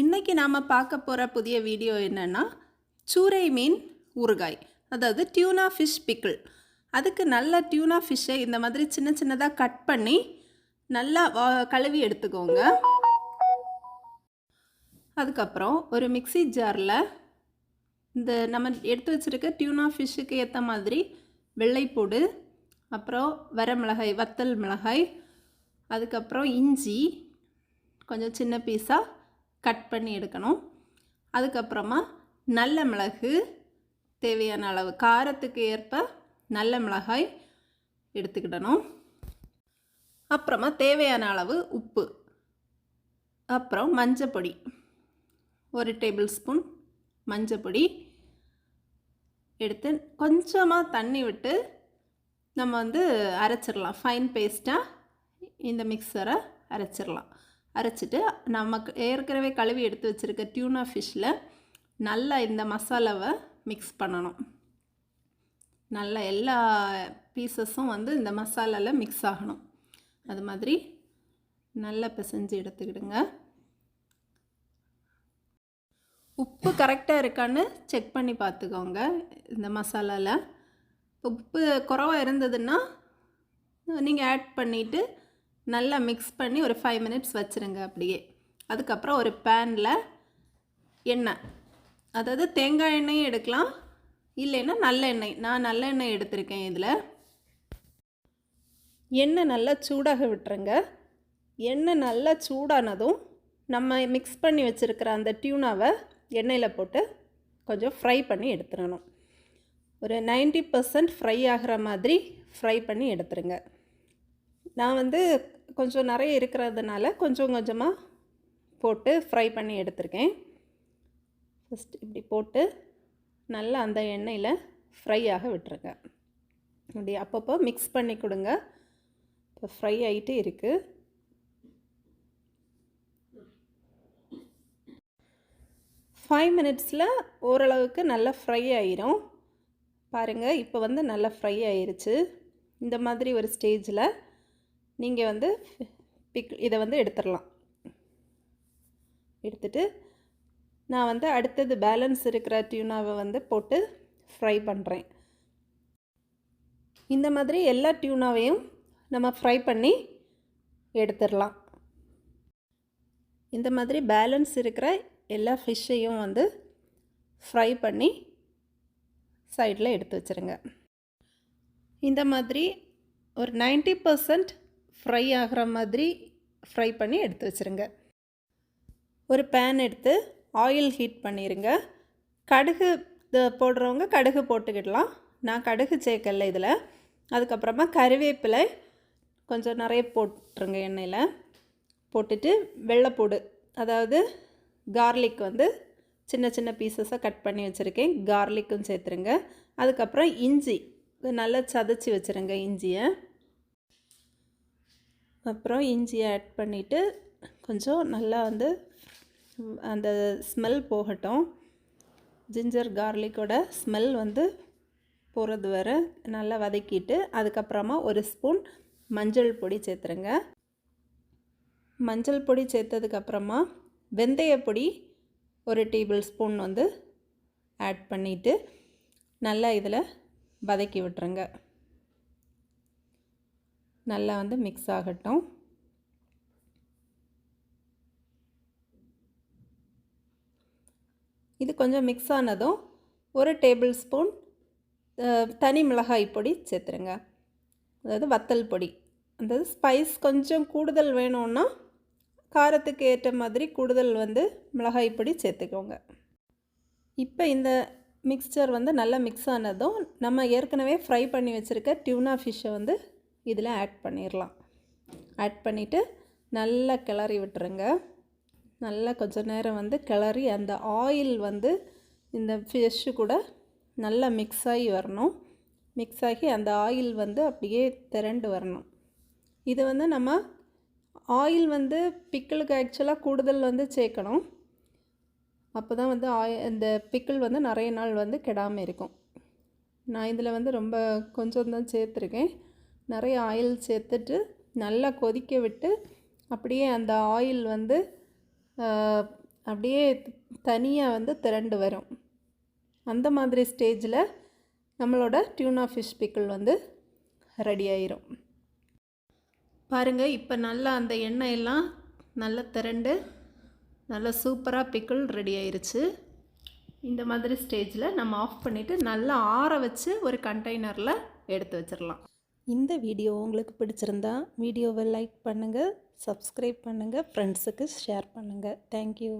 இன்றைக்கி நாம் பார்க்க போகிற புதிய வீடியோ என்னென்னா சூரை மீன் ஊறுகாய். அதாவது டியூனா ஃபிஷ் பிக்கிள் அதுக்கு நல்ல டியூனா ஃபிஷ்ஷை இந்த மாதிரி சின்ன சின்னதாக கட் பண்ணி நல்லா கழுவி எடுத்துக்கோங்க. அதுக்கப்புறம் ஒரு மிக்ஸி ஜாரில் இந்த நம்ம எடுத்து வச்சுருக்க டியூனா ஃபிஷ்ஷுக்கு ஏற்ற மாதிரி வெள்ளைப்பூடு அப்புறம் வரமிளகாய் வத்தல் மிளகாய் அதுக்கப்புறம் இஞ்சி கொஞ்சம் சின்ன பீஸாக கட் பண்ணி எடுக்கணும். அதுக்கப்புறமா நல்ல மிளகு தேவையான அளவு காரத்துக்கு ஏற்ப நல்ல மிளகாய் எடுத்துக்கிடணும். அப்புறமா தேவையான அளவு உப்பு. அப்புறம் மஞ்சப்பொடி ஒரு டேபிள் ஸ்பூன் மஞ்சப்பொடி எடுத்து கொஞ்சமாக தண்ணி விட்டு நம்ம வந்து அரைச்சிடலாம். ஃபைன் பேஸ்ட்டாக இந்த மிக்சரை அரைச்சிடலாம். அரைச்சிட்டு நமக்கு ஏற்கனவே கழுவி எடுத்து வச்சுருக்க டியூனா ஃபிஷ்ஷில் நல்லா இந்த மசாலாவை மிக்ஸ் பண்ணணும். நல்லா எல்லா பீசஸும் வந்து இந்த மசாலாவில் மிக்ஸ் ஆகணும். அது மாதிரி நல்லா பிசைஞ்சு எடுத்துக்கிடுங்க. உப்பு கரெக்டாக இருக்கான்னு செக் பண்ணி பார்த்துக்கோங்க இந்த மசாலாவில் உப்பு குறவாக இருந்ததுன்னா நீங்கள் ஆட் பண்ணிவிட்டு நல்லா மிக்ஸ் பண்ணி ஒரு ஃபைவ் மினிட்ஸ் வச்சுருங்க அப்படியே. அதுக்கப்புறம் ஒரு பேனில் எண்ணெய். அதாவது தேங்காய் எண்ணெயும் எடுக்கலாம். இல்லைன்னா நல்லெண்ணெய் நான் நல்லெண்ணெய் எடுத்திருக்கேன் இதில். எண்ணெய் நல்லா சூடாக விட்டுருங்க. எண்ணெய் நல்லா சூடானதும் நம்ம மிக்ஸ் பண்ணி வச்சுருக்கிற அந்த டியூனாவை எண்ணெயில் போட்டு கொஞ்சம் ஃப்ரை பண்ணி எடுத்துடணும். ஒரு 90% பர்சன்ட் ஃப்ரை ஆகிற மாதிரி ஃப்ரை பண்ணி எடுத்துருங்க. நான் வந்து கொஞ்சம் நிறைய இருக்கிறதுனால கொஞ்சம் கொஞ்சமாக போட்டு ஃப்ரை பண்ணி எடுத்திருக்கேன். ஃபஸ்ட் இப்படி போட்டு நல்லா அந்த எண்ணெயில் ஃப்ரை ஆக விட்டுருங்க அப்படி அப்பப்போ மிக்ஸ் பண்ணி கொடுங்க. இப்போ ஃப்ரை ஆகிட்டு இருக்குது ஃபைவ் மினிட்ஸில் ஓரளவுக்கு நல்லா ஃப்ரை ஆயிரும். பாருங்கள் இப்போ வந்து நல்லா ஃப்ரை ஆயிருச்சு. இந்த மாதிரி ஒரு ஸ்டேஜில் நீங்கள் வந்து பிக் இதை வந்து எடுத்துடலாம். எடுத்துட்டு நான் வந்து அடுத்தது பேலன்ஸ் இருக்கிற டியூனாவை வந்து போட்டு ஃப்ரை பண்ணுறேன் இந்த மாதிரி எல்லா டியூனாவையும் நம்ம ஃப்ரை பண்ணி எடுத்துடலாம். இந்த மாதிரி பேலன்ஸ் இருக்கிற எல்லா ஃபிஷ்ஷையும் வந்து ஃப்ரை பண்ணி சைடில் எடுத்து வச்சுருங்க. இந்த மாதிரி ஒரு 90% பர்சன்ட் ஃப்ரை ஆகிற மாதிரி ஃப்ரை பண்ணி எடுத்து வச்சுருங்க. ஒரு பேன் எடுத்து ஆயில் ஹீட் பண்ணிடுங்க கடுகு த- போடுறவங்க கடுகு போட்டுக்கிடலாம். நான் கடுகு சேர்க்கல இதில். அதுக்கப்புறமா கருவேப்பிலை கொஞ்சம் நிறைய போட்டுருங்க எண்ணெயில். போட்டுட்டு வெள்ளைப்பூடு அதாவது கார்லிக் வந்து சின்ன சின்ன பீசஸாக கட் பண்ணி வச்சுருக்கேன். கார்லிக்கும் சேர்த்துருங்க. அதுக்கப்புறம் இஞ்சி நல்லா சதைச்சி வச்சுருங்க இஞ்சியை. அப்புறம் இஞ்சியை ஆட் பண்ணிவிட்டு கொஞ்சம் நல்லா வந்து அந்த ஸ்மெல் போகட்டும். ஜிஞ்சர் கார்லிக்கோட ஸ்மெல் வந்து போகிறது வர நல்லா வதக்கிட்டு அதுக்கப்புறமா ஒரு ஸ்பூன் மஞ்சள் பொடி சேர்த்துருங்க. மஞ்சள் பொடி சேர்த்ததுக்கப்புறமா வெந்தய பொடி ஒரு டேபிள் ஸ்பூன் வந்து ஆட் பண்ணிவிட்டு நல்லா இதில் வதக்கி விட்டுருங்க. நல்லா வந்து மிக்ஸ் ஆகட்டும். இது கொஞ்சம் மிக்ஸ் ஆனதும் ஒரு டேபிள் ஸ்பூன் தனி மிளகாய் பொடி சேர்த்துருங்க. அதாவது வத்தல் பொடி. அதாவது ஸ்பைஸ் கொஞ்சம் கூடுதல் வேணும்னா காரத்துக்கு ஏற்ற மாதிரி கூடுதல் வந்து மிளகாய் பொடி சேர்த்துக்கோங்க. இப்போ இந்த மிக்ஸ்சர் வந்து நல்லா மிக்ஸ் ஆனதும் நம்ம ஏற்கனவே ஃப்ரை பண்ணி வச்சுருக்க டியூனா ஃபிஷ்ஷை வந்து இதில் ஆட் பண்ணிடலாம். ஆட் பண்ணிவிட்டு நல்லா கிளறி விட்டுருங்க. நல்லா கொஞ்ச நேரம் வந்து கிளறி அந்த ஆயில் வந்து இந்த ஃபிஷ்ஷு கூட நல்லா மிக்ஸ் ஆகி வரணும். மிக்ஸ் ஆகி அந்த ஆயில் வந்து அப்படியே திரண்டு வரணும். இது வந்து நம்ம ஆயில் வந்து பிக்கிளுக்கு ஆக்சுவலாக கூடுதல் வந்து சேர்க்கணும். அப்போ தான் வந்து ஆய இந்த பிக்கிள் வந்து நிறைய நாள் வந்து கெடாமல் இருக்கும். நான் இதில் வந்து ரொம்ப கொஞ்சம் தான் சேர்த்துருக்கேன். நிறைய ஆயில் சேர்த்துட்டு நல்லா கொதிக்க விட்டு அப்படியே அந்த ஆயில் வந்து அப்படியே தனியாக வந்து திரண்டு வரும். அந்த மாதிரி ஸ்டேஜில் நம்மளோட டியூனா ஃபிஷ் பிக்கிள் வந்து ரெடி ஆயிரும். பாருங்கள் இப்போ நல்லா அந்த எண்ணெய் எல்லாம் நல்லா திரண்டு நல்லா சூப்பராக பிக்கிள் ரெடி ஆயிருச்சு. இந்த மாதிரி ஸ்டேஜில் நம்ம ஆஃப் பண்ணிவிட்டு நல்லா ஆற வச்சு ஒரு கண்டெய்னரில் எடுத்து வச்சிடலாம் இந்த வீடியோ உங்களுக்கு பிடிச்சிருந்தா வீடியோவை லைக் பண்ணுங்கள் சப்ஸ்கிரைப் பண்ணுங்கள் ஃப்ரெண்ட்ஸுக்கு ஷேர் பண்ணுங்கள் தேங்க்யூ